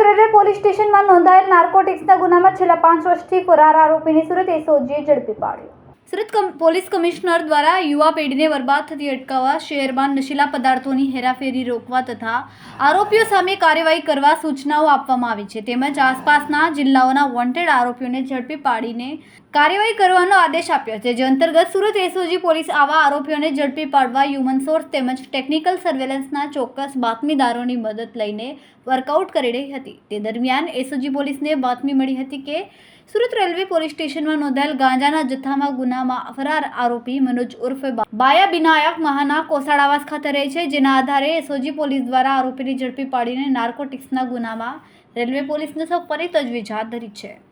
Railway police સ્ટેશનમાં નોંધાયેલ નાર્કોટિક્સના ગુનામાં છેલ્લા પાંચ વર્ષથી ફરાર આરોપીને સુરત એસઓજીએ ઝડપી પાડ્યો. સુરત પોલીસ કમિશનર દ્વારા યુવા પેઢીને બરબાદ થતી અટકાવવા શહેરમાં નશીલા પદાર્થોની હેરાફેરી રોકવા તથા આરોપીઓ સામે કાર્યવાહી કરવા સૂચનાઓ આપવામાં આવી છે. તેમજ આસપાસના જિલ્લાઓના વોન્ટેડ આરોપીઓને ઝડપી પાડીને કાર્યવાહી કરવાનો આદેશ આપ્યો છે. જે અંતર્ગત સુરત એસઓજી પોલીસ આવા આરોપીઓને ઝડપી પાડવા હ્યુમન સોર્સ તેમજ ટેકનિકલ સર્વેલન્સના ચોક્કસ બાતમીદારોની મદદ લઈને વર્કઆઉટ કરી રહી હતી. તે દરમિયાન એસઓજી પોલીસને બાતમી મળી હતી કે સુરત રેલવે પોલીસ સ્ટેશનમાં નોંધાયેલ ગાંજાના જથ્થામાં ગુનામાં ફરાર આરોપી મનોજ ઉર્ફે બાયા બિનાયક મહાના કોસાડાવાસ ખાતે રહે છે, જેના આધારે એસઓજી પોલીસ દ્વારા આરોપીને ઝડપી પાડીને નાર્કોટિક્સના ગુનામાં રેલવે પોલીસને સોંપવાની તજવીજ હાથ ધરી છે.